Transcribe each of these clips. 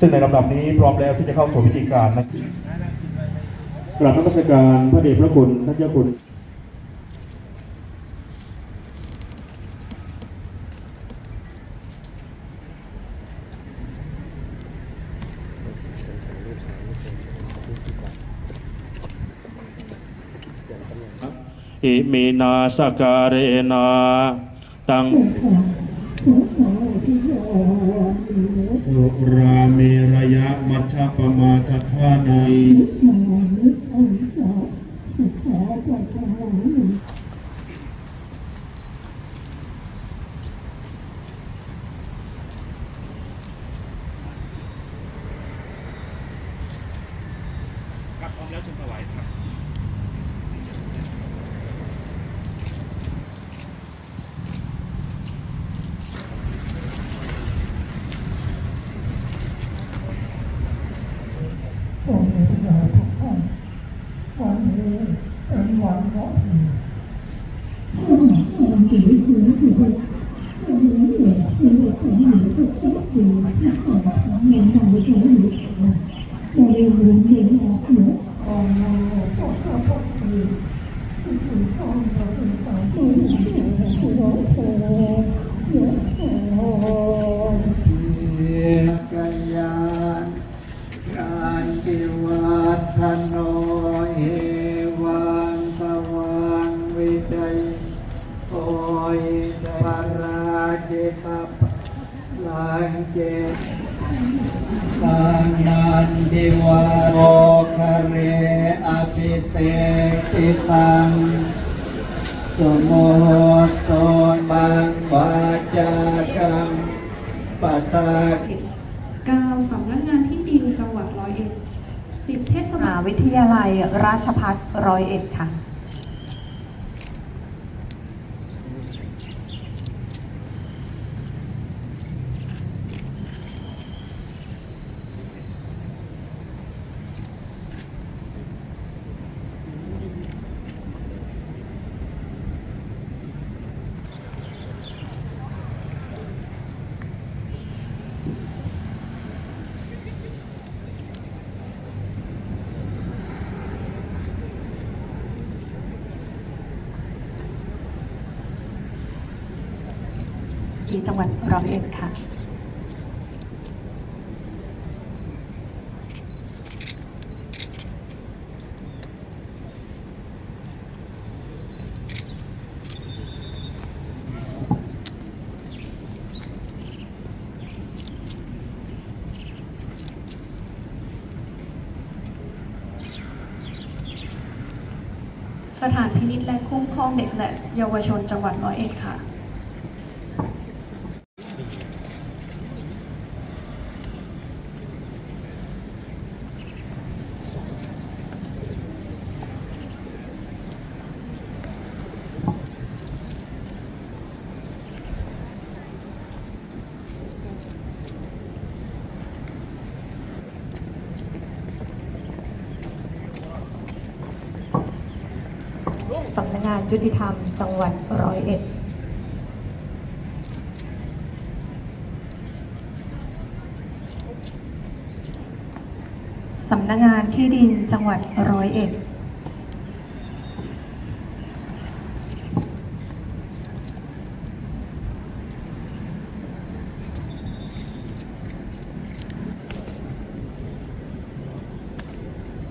ซึ่งในลำดับนี้พร้อมแล้วที่จะเข้าสู่พิธีการนะกราบนมัสการพระเดชพระคุณท่านเจ้าคุณอิมินาสการเรนาตัง ราเมรยะมัชฌปมาทัทานัยครับพร้อมแล้วจึงถวายครับ วันนี้เราทุกท่านวันนี้เป็นวันพระดีวันที่คือคือวันนี้เป็นวัน ขอ งหนูทุกคนคือของเงินทำไปใช้หนูเราเรียนรู้เรียนออกหนูของเราก็ก็ก็คือคือของเราเป็นสาวผู้หญิงที่เราโอ้โหโอ้โหกยานการจิวัฒโนเอวังสวังวิจัยโอยปาราจิตาลังเจสังนันติวโอคเรอภิเตติตังสมุตโตบังวาจากังปัสสะเก้าสำนักงานที่ดินจังหวัดร้อยเอ็ดสิบเทศมาหาวิทยาลัยราชภัฏร้อยเอ็ดค่ะ จังหวัดร้อยเอ็ดค่ะสถานพินิจและคุ้มครองเด็กและเยาวชนจังหวัดร้อยเอ็ดค่ะ สำนั กงานยุติธรรมจังหวัดร้อยเอ็ดสำนักงานที่ดินจังหวัดร้อยเอ็ด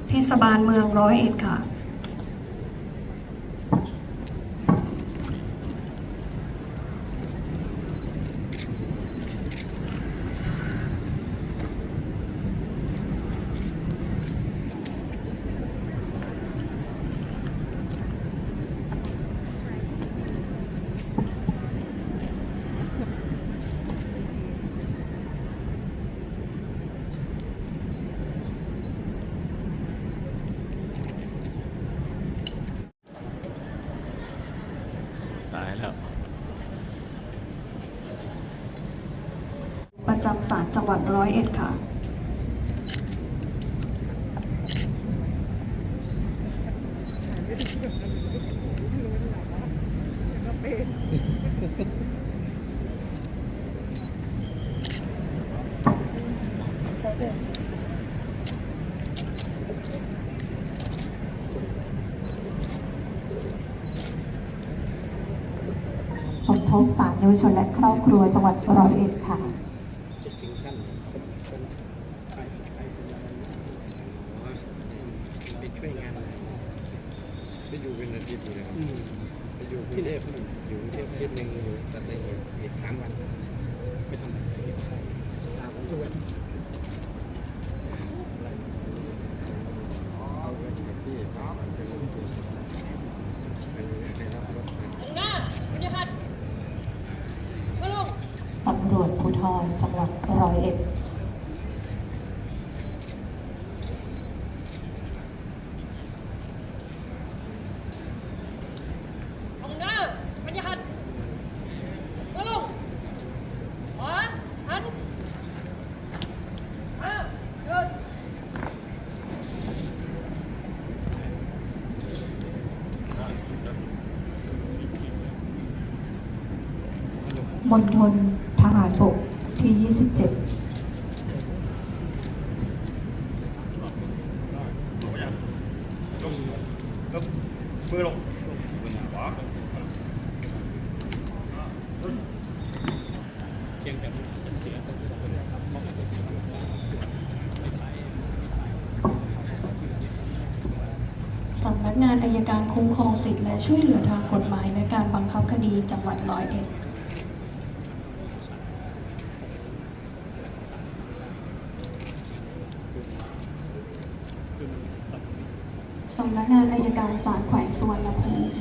เทศบาลเมืองร้อยเอ็ดค่ะายแล้ว ประจำศาลจังหวัดร้อยเอ็ดค่ะ สมทบสารเยา วชนและครอบครัวจังหวัดร้อยเอ็ดค่ะไปช่วยงานอะไรไปอยู่เป็นอาทิตย์อยู่เลยครับไปอยู่กรุงเทพอยู่กรุงเทพอาทิตย์หนึ่งอยู่สัตหีบอีกสามวันไปทำอะไรตาผมทุกวัน เอาเงินกับพี่มันเป็นลงทุนเป็นในรับรถมา ตำรวจภูธรจังหวัดร้อยเอ็ด Ông đó, anh gia hành Có luôn Hỏa, anh À, good มณฑลทหารบกที่ 27สำนักงานอายการคุ้มครองสิทธิและช่วยเหลือทางกฎหมายในการบังคับคดีจังหวัดร้อยเอ็ด สำนักงานอายการศาลแขวงสุวรรณภูมิ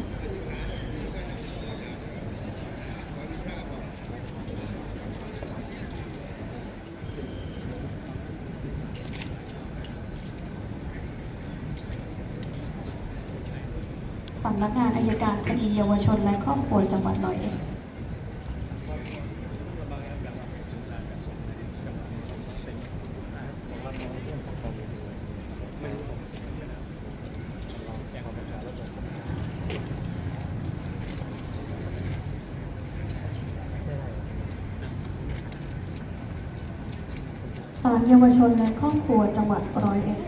สำนักงานอายการคดีเยาวชนและครอบครัวจังหวัดร้อยเอ็ดาลเยาวชนและครอบครัวจังหวัดร้อยเอ็ด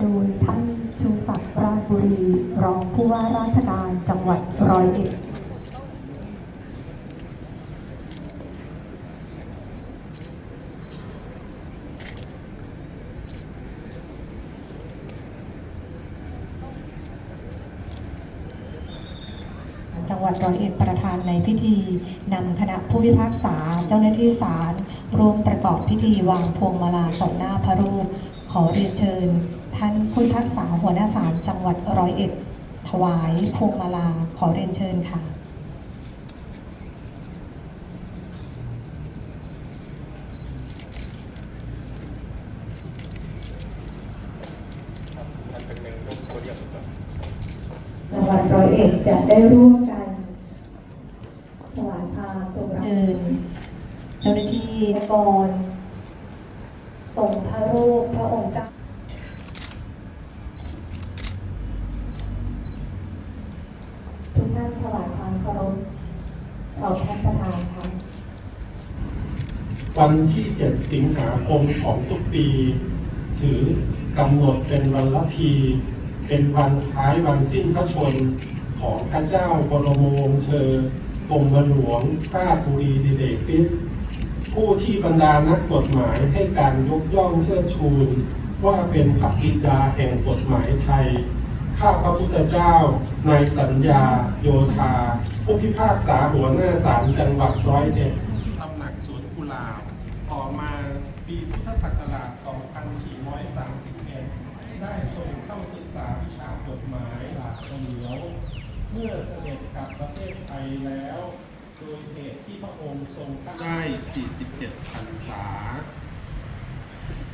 โดยท่านชูศักดิ์ราชบุรี รองผู้ว่าราชการจังหวัดร้อยเอ็ด จังหวัดร้อยเอ็ดประธานในพิธีนำคณะผู้พิพากษาเจ้าหน้าที่ศาลร่วมประกอบพิธีวางพวงมาลาส่งหน้าพระรูป ขอเรียนเชิญ ท่านผู้พิพากษาหัวหน้าศาลจังหวัดร้อยเอ็ดถวายพวงมาลาขอเรียนเชิญค่ะจังหวัดร้อยเอ็ดจะได้ร่วมกันถวายพานจงรับเดินเจ้าหน้าที่กรส่งพระรูปพระองค์เจ้าทุกท่านถวายพานเคารพต่อท่านประธานค่ะวันที่ 7 สิงหาคมของทุกปี ถือกำหนดเป็นวันละพี เป็นวันคล้ายวันสิ้นพระชนของพระเจ้าบรมวงศ์เธอกรมหลวงพระบุรีดิเดกติส ผู้ที่บรรดานักกฎหมายให้การยกย่องเชิดชูนว่าเป็นพระบิดาแห่งกฎหมายไทย ข้าพระพุทธเจ้า นายสัญญา โยธา ผู้พิพากษาหัวหน้าศาลจังหวัดร้อยเอ็ดตำหนักสวนกุหลาบต่อมาปีพุทธศักราช 2431 ได้ส่งเข้าศึกษาวิชากฎหมายหลักเหลียว เมื่อเสด็จกลับประเทศไทยแล้ว โดยเหตุที่พระองค์ทรงได้ 47พรรษา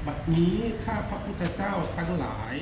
บัดนี้ข้าพระพุทธเจ้าทั้งหลาย